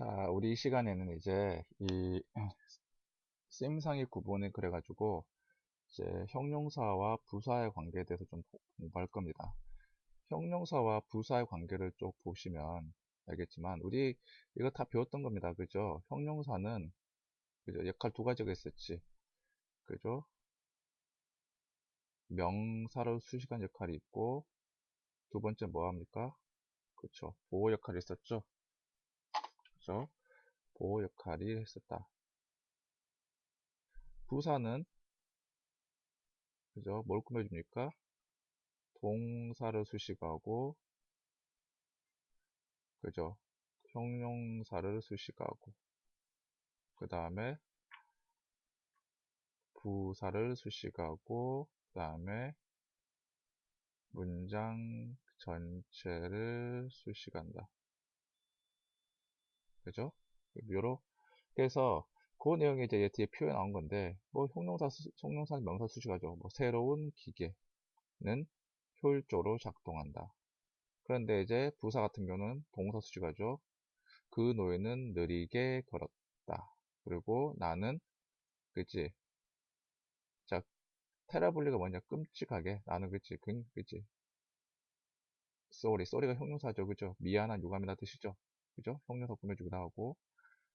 자, 우리 이 시간에는 이제 이 쌤상의 구분을 그래가지고 이제 형용사와 부사의 관계에 대해서 좀 공부할 겁니다. 형용사와 부사의 관계를 쭉 보시면 알겠지만 우리 이거 다 배웠던 겁니다. 그죠? 형용사는 그죠? 역할 두 가지가 있었지. 그죠? 명사를 수식한 역할이 있고 두 번째 뭐 합니까? 그렇죠. 보호 역할이 있었죠. 그죠? 보호 역할이 했었다. 부사는 그죠? 뭘 꾸며줍니까? 동사를 수식하고 그죠? 형용사를 수식하고 그 다음에 부사를 수식하고 그 다음에 문장 전체를 수식한다. 그죠? 요로 그래서 그 내용이 이제 뒤에 표에 나온 건데 뭐 형용사 형용사 명사 수식하죠. 뭐 새로운 기계는 효율적으로 작동한다. 그런데 이제 부사 같은 경우는 동사 수식하죠. 그 노예는 느리게 걸었다. 그리고 나는 그치 자 테라블리가 뭐냐 끔찍하게 나는 그치 그, 그치 쏘리 쏘리가 형용사죠 그죠 미안한 유감이나 뜻이죠 그죠? 형용사 꾸며주기도 하고.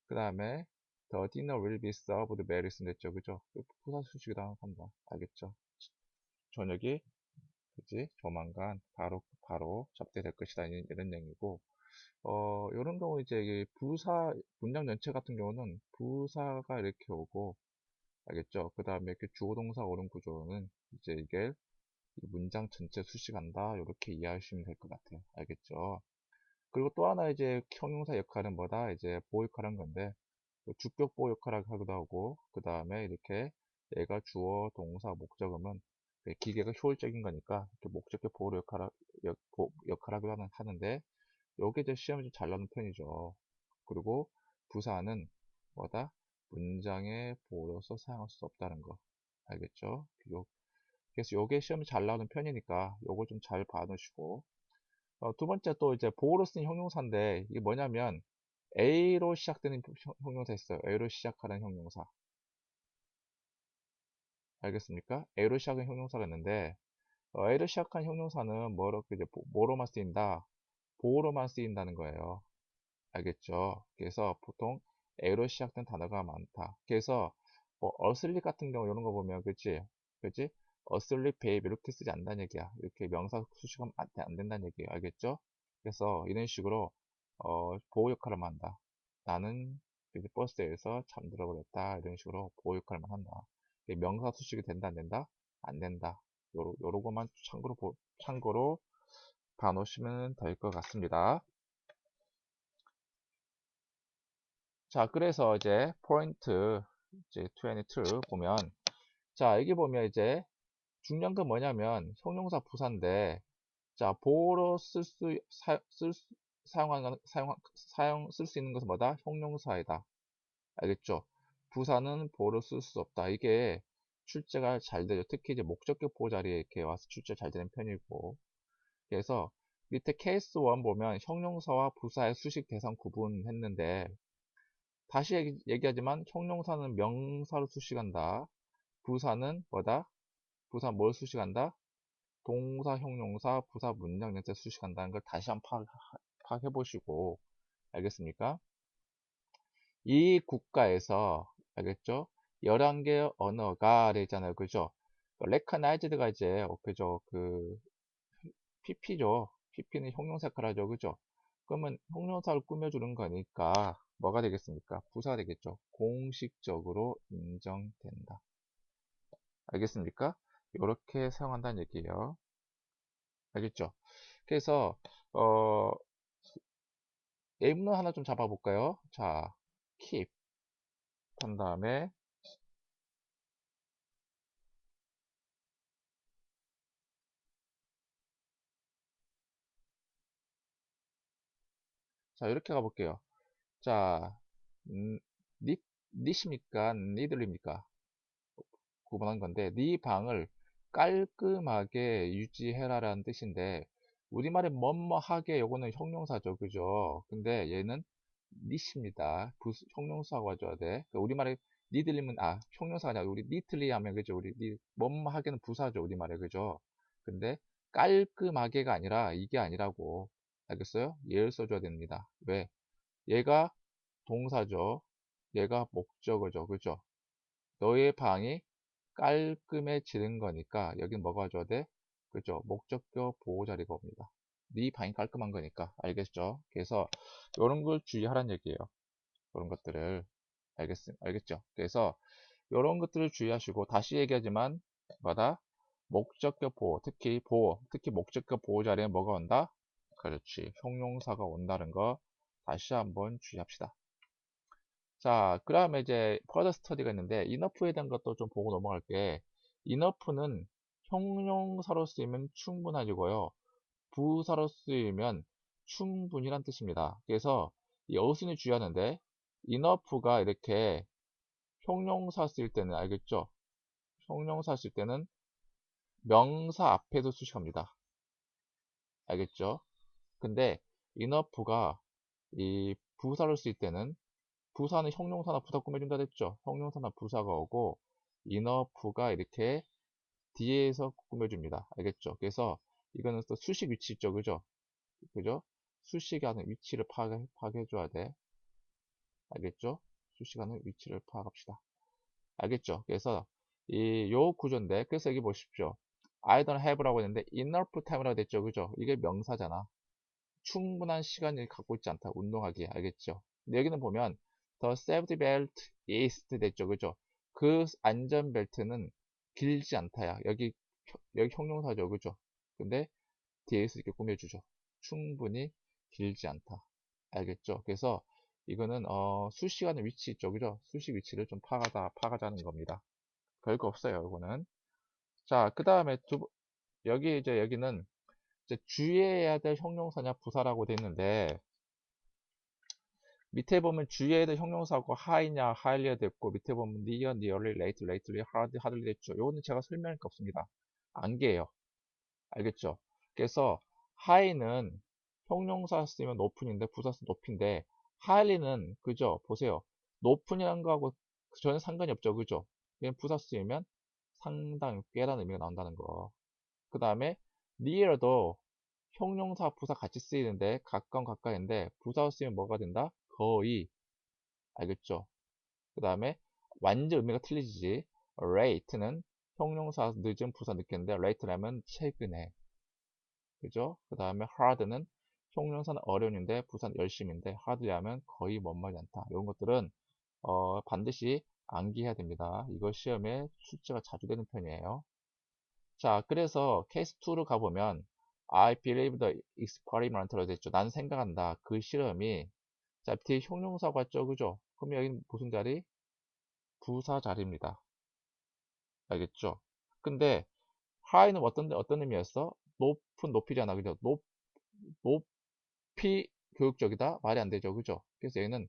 그 다음에 The dinner will be served very soon 됐죠. 그죠? 부사 수식이다 합니다 알겠죠? 저녁이 그지? 조만간 바로 바로 접대될 것이다. 이런 얘기고. 어 이런 경우 이제 부사 문장 전체 같은 경우는 부사가 이렇게 오고 알겠죠? 그 다음에 이렇게 주어동사 오른 구조는 이제 이게 문장 전체 수식한다. 이렇게 이해하시면 될 것 같아요. 알겠죠 그리고 또 하나 이제 형용사 역할은 뭐다? 이제 보호 역할한 건데 뭐 주격 보호 역할을 하기도 하고 그 다음에 이렇게 얘가 주어 동사 목적음은 기계가 효율적인 거니까 목적격 보호 역할 역, 역할하기도 하는데 요게 이제 시험이 좀 잘 나오는 편이죠. 그리고 부사는 뭐다? 문장의 보호로서 사용할 수 없다는 거. 알겠죠? 요, 그래서 요게 시험이 잘 나오는 편이니까 요거 좀잘 봐놓으시고 어, 두 번째 또 이제 보호로 쓰는 형용사인데 이게 뭐냐면 A로 시작되는 형용사 있어요 A로 시작하는 형용사 알겠습니까? A로 시작하는 형용사가 있는데 어, A로 시작한 형용사는 뭐로, 이제 뭐로만 쓰인다? 보호로만 쓰인다는 거예요. 알겠죠? 그래서 보통 A로 시작된 단어가 많다. 그래서 뭐 어슬립 같은 경우 이런 거 보면 그치? 그치? 어슬립 베이비 이렇게 쓰지 않는다는 얘기야. 이렇게 명사 수식하면 안, 안 된다는 얘기예요. 알겠죠? 그래서 이런 식으로 어, 보호 역할을 한다. 나는 이제 버스에서 잠들어 버렸다. 이런 식으로 보호 역할만 한다. 명사 수식이 된다 안 된다? 안 된다. 요러, 요러고만 참고로 참고로 봐놓으시면 될 것 같습니다. 자, 그래서 이제 포인트 이제 22 보면 자, 여기 보면 이제 중요한 건 뭐냐면 형용사 부사인데 자, 보호로 쓸 수, 쓸 수, 사용하는, 사용, 사용, 쓸 수 있는 것은 뭐다? 형용사이다. 알겠죠? 부사는 보호로 쓸수 없다. 이게 출제가 잘 되죠. 특히 이제 목적격 보호 자리에 이렇게 와서 출제 잘 되는 편이고. 그래서 밑에 케이스 1 보면 형용사와 부사의 수식 대상 구분했는데 다시 얘기, 얘기하지만 형용사는 명사로 수식한다. 부사는 뭐다? 부사 뭘 수식한다? 동사, 형용사, 부사, 문장 전체 수식한다는 걸 다시 한번 파악, 해 보시고 알겠습니까? 이 국가에서 알겠죠? 11개 언어가 되잖아요. 그죠? 레카나이즈드가 이제 어, 그죠? 그 PP죠. PP는 형용사 역할하죠. 그죠? 그러면 형용사를 꾸며주는 거니까 뭐가 되겠습니까? 부사가 되겠죠. 공식적으로 인정된다. 알겠습니까? 이렇게 사용한다는 얘기예요. 알겠죠? 그래서 어 예문을 하나 좀 잡아볼까요? 자, keep 한 다음에 자 이렇게 가볼게요 자 음, 니, 니십니까 니들입니까 구분한 건데 니 방을 깔끔하게 유지해라 라는 뜻인데 우리말에 뭐뭐하게 요거는 형용사죠 그죠 근데 얘는 니십니다. 부수, 형용사가 와줘야 돼. 그러니까 우리말에 니들리면, 아, 형용사가 아니라 우리 니틀리 하면, 그죠? 우리 니, 뭐뭐 하기는 부사죠. 우리말에, 그죠? 근데 깔끔하게가 아니라 이게 아니라고. 알겠어요? 얘를 써줘야 됩니다. 왜? 얘가 동사죠. 얘가 목적어죠. 그죠? 너의 방이 깔끔해지는 거니까 여긴 뭐가 와줘야 돼? 그죠? 목적격 보호 자리가 옵니다. 네 방이 깔끔한 거니까 알겠죠? 그래서 이런 걸 주의하라는 얘기예요. 이런 것들을 알겠, 알겠죠? 그래서 이런 것들을 주의하시고 다시 얘기하지만 마다 목적격 보호, 특히 보호, 특히 목적격 보호 자리에 뭐가 온다? 그렇지, 형용사가 온다는 거 다시 한번 주의합시다. 자, 그 다음에 이제 further study가 있는데 enough에 대한 것도 좀 보고 넘어갈게. enough는 형용사로 쓰이면 충분하지고요. 부사로 쓰이면 충분이란 뜻입니다. 그래서 이 어순이 주의하는데 enough가 이렇게 형용사 쓸 때는 알겠죠? 형용사 쓸 때는 명사 앞에도 수식합니다. 알겠죠? 근데 enough가 이 부사를 쓸 때는 부사는 형용사나 부사 꾸며준다 됐죠? 형용사나 부사가 오고 enough가 이렇게 뒤에서 꾸며줍니다. 알겠죠? 그래서 이거는 또 수식 위치 있죠. 그죠? 그죠? 수식이 하는 위치를 파악해, 파악해줘야 돼. 알겠죠? 수식 하는 위치를 파악합시다. 알겠죠? 그래서 이 요 구조인데 그래서 여기 보십시오. I don't have라고 했는데 enough time이라고 됐죠. 그죠? 이게 명사잖아. 충분한 시간을 갖고 있지 않다. 운동하기에. 알겠죠? 근데 여기는 보면 the safety belt is 됐죠. 그죠? 그 안전벨트는 길지 않다야. 여기 여기 형용사죠. 그죠? 근데 뒤에서 이렇게 꾸며주죠. 충분히 길지 않다. 알겠죠? 그래서 이거는 어, 수식하는 위치 있죠. 그죠? 수식 위치를 좀 파가다, 파가자는 겁니다. 별거 없어요. 이거는. 자, 그 다음에 두, 여기 이제 여기는 이제 주의해야 될 형용사냐 부사라고 돼 있는데 밑에 보면 될 형용사고 하이냐 하일리가 됐고 밑에 보면 near, nearly, late, lately, hard, hardly 됐죠. 요거는 제가 설명할 게 없습니다. 안개예요. 알겠죠? 그래서 하이는 형용사 쓰면 높은인데 부사 쓰면 높인데 하일리는 그죠? 보세요. 높은이라는 거하고 전혀 상관이 없죠. 그죠? 그냥 부사 쓰면 상당 꽤라는 의미가 나온다는 거. 그 다음에 near도 형용사 부사 같이 쓰이는데 가까운 가까이인데 부사 쓰면 뭐가 된다? 거의 알겠죠? 그 다음에 완전 의미가 틀리지. late는 형용사 늦은 부사 늦겠는데 late라면 최근에 그죠? 그 다음에 hard는 형용사는 어려운인데 부산 열심인데 hardly 하면 거의 뭔말이 않다. 이런 것들은 어, 반드시 암기해야 됩니다. 이거 시험에 출제가 자주 되는 편이에요. 자, 그래서 케이스 2로 가보면 I believe the experiment로 됐죠. 난 생각한다. 그 실험이 자, 뒤에 형용사가 있죠. 그죠? 그럼 여기는 무슨 자리? 부사 자리입니다. 알겠죠? 근데 high는 어떤 어떤 의미였어? 높은 높이잖아. 그죠? 높 높이 교육적이다? 말이 안 되죠. 그죠? 그래서 얘는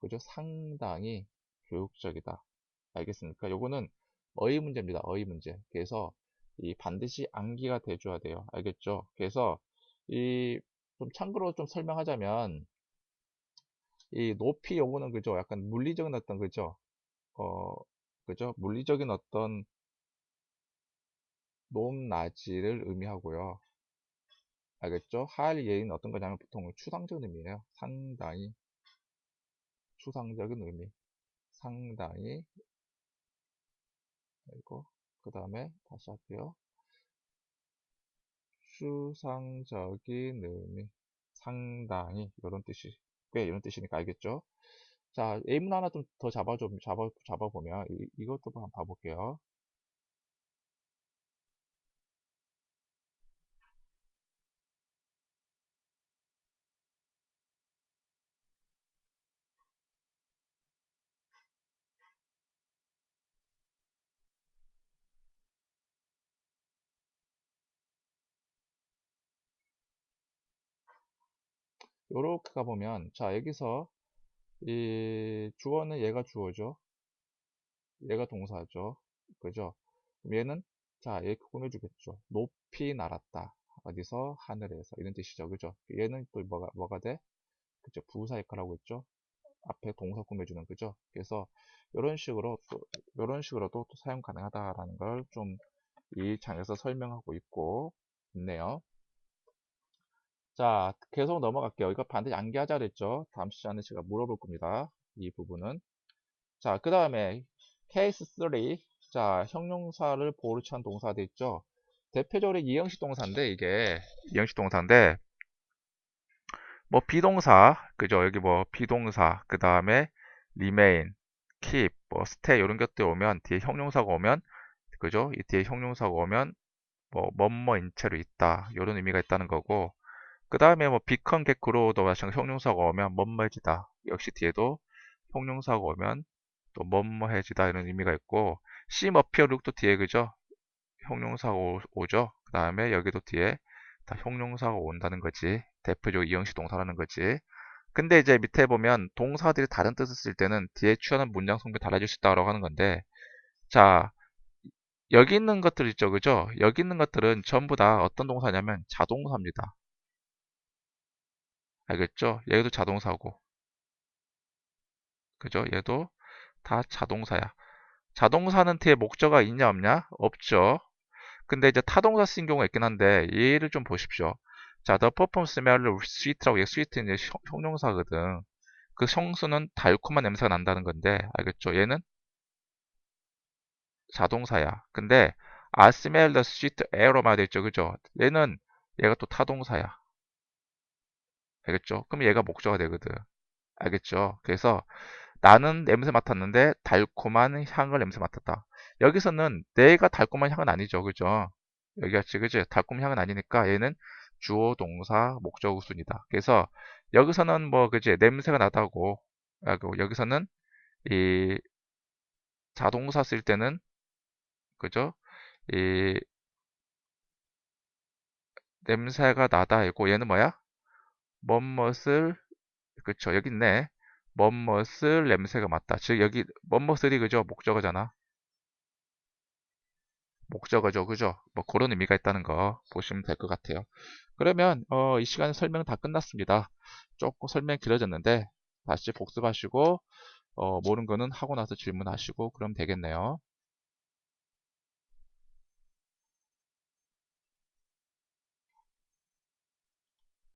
그죠? 상당히 교육적이다. 알겠습니까? 요거는 어휘 문제입니다. 어휘 문제. 그래서 이 반드시 암기가 돼줘야 돼요. 알겠죠? 그래서 이 좀 참고로 좀 설명하자면 이 높이 요거는 그죠? 약간 물리적인 어떤 그죠? 어 그죠? 물리적인 어떤 높낮이를 의미하고요. 알겠죠? 하일 예인 어떤 거냐면 보통 추상적인 의미예요. 상당히 추상적인 의미. 상당히 그리고 그 다음에 다시 할게요. 추상적인 의미. 상당히 이런 뜻이 꽤 이런 뜻이니까 알겠죠? 자, 예문 하나 좀 더 잡아줘 잡아 잡아 보면 이, 이것도 한번 봐 볼게요. 요렇게 가보면 자 여기서 이 주어는 얘가 주어죠. 얘가 동사죠. 그죠? 얘는 자 이렇게 꾸며주겠죠. 높이 날았다. 어디서? 하늘에서. 이런 뜻이죠. 그죠? 얘는 또 뭐가 뭐가 돼? 그죠? 부사 역할하고 있죠. 앞에 동사 꾸며주는 거죠. 그래서 이런 식으로 또 이런 식으로도 또 사용 가능하다라는 걸 좀 이 장에서 설명하고 있고 있네요. 자, 계속 넘어갈게요. 이거 반드시 암기하자 그랬죠? 다음 시간에 제가 물어볼 겁니다. 이 부분은. 자, 그 다음에 케이스 3. 자, 형용사를 보호를 취한 동사도 있죠? 대표적으로 이형식 동사인데, 이게 이형식 동사인데, 뭐 비동사, 그죠? 여기 뭐 비동사, 그 다음에 remain, keep, 뭐 stay 이런 것들 오면 뒤에 형용사가 오면, 그죠? 이 뒤에 형용사가 오면 뭐 뭐뭐인 채로 있다 이런 의미가 있다는 거고 그 다음에 뭐 get, grow도 마찬가지 형용사가 오면 뭐뭐해지다. 역시 뒤에도 형용사가 오면 또 뭐뭐해지다 이런 의미가 있고 seem, appear, look도 뒤에 그죠? 형용사가 오, 죠그 다음에 여기도 뒤에 다 형용사가 온다는 거지. 대표적 이형식 동사라는 거지. 근데 이제 밑에 보면 동사들이 다른 뜻을 쓸 때는 뒤에 취하는 문장 성분이 달라질 수 있다고 하는 건데 자 여기 있는 것들 있죠? 그죠? 여기 있는 것들은 전부 다 어떤 동사냐면 자동사입니다 알겠죠? 얘도 자동사고. 그죠? 얘도 다 자동사야. 자동사는 뒤에 목적어가 있냐 없냐? 없죠. 근데 이제 타동사 쓰인 경우가 있긴 한데 얘를 좀 보십시오. 자, the performance smell sweet라고 얘 sweet는 이제 형용사거든. 그 형수는 달콤한 냄새가 난다는 건데 알겠죠? 얘는 자동사야. 근데 I smell the sweet aro마 되죠. 그죠? 얘는 얘가 또 타동사야. 알겠죠? 그럼 얘가 목적어가 되거든. 알겠죠? 그래서 나는 냄새 맡았는데 달콤한 향을 냄새 맡았다. 여기서는 내가 달콤한 향은 아니죠. 그죠? 여기 같이 그죠? 달콤한 향은 아니니까 얘는 주어 동사 목적어 순이다. 그래서 여기서는 뭐 그지? 냄새가 나다고 하고 여기서는 이 자동사 쓸 때는 그죠? 이 냄새가 나다 이고 얘는 뭐야? 멋멋을 그쵸 여기 있네. 멋멋을 냄새가 맡다. 즉 여기 멋멋을이 그죠? 목적어잖아. 목적어죠. 그죠? 뭐 그런 의미가 있다는 거 보시면 될 것 같아요. 그러면 어, 이 시간에 설명 다 끝났습니다. 조금 설명 길어졌는데 다시 복습하시고 어, 모르는 거는 하고 나서 질문하시고 그럼 되겠네요